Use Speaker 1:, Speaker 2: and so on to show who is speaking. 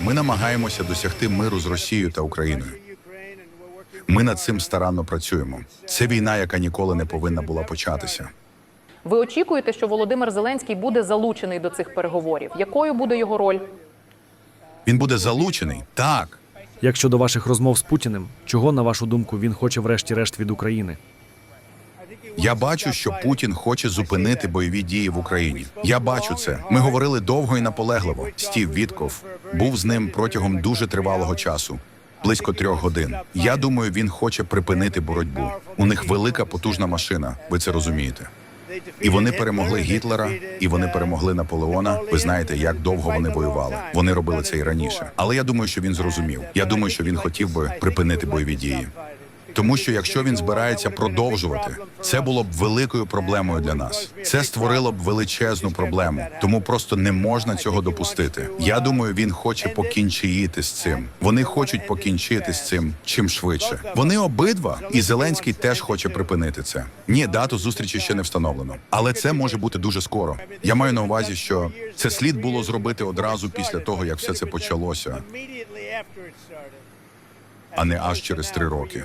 Speaker 1: Ми намагаємося досягти миру з Росією та Україною. Ми над цим старанно працюємо. Це війна, яка ніколи не повинна була початися.
Speaker 2: Ви очікуєте, що Володимир Зеленський буде залучений до цих переговорів? Якою буде його роль?
Speaker 1: Він буде залучений так.
Speaker 3: Як щодо ваших розмов з Путіним, чого, на вашу думку, він хоче врешті-решт від України?
Speaker 1: Я бачу, що Путін хоче зупинити бойові дії в Україні. Я бачу це. Ми говорили довго і наполегливо. Стів Вітков був з ним протягом дуже тривалого часу. Близько трьох годин. Я думаю, він хоче припинити боротьбу. У них велика потужна машина. Ви це розумієте? І вони перемогли Гітлера, і вони перемогли Наполеона. Ви знаєте, як довго вони воювали. Вони робили це і раніше. Але я думаю, що він зрозумів. Я думаю, що він хотів би припинити бойові дії. Тому що якщо він збирається продовжувати, це було б великою проблемою для нас. Це створило б величезну проблему. Тому просто не можна цього допустити. Я думаю, він хоче покінчити з цим. Вони хочуть покінчити з цим чим швидше. Вони обидва, і Зеленський теж хоче припинити це. Ні, дату зустрічі ще не встановлено, але це може бути дуже скоро. Я маю на увазі, що це слід було зробити одразу після того, як все це почалося,
Speaker 4: а не аж через три роки.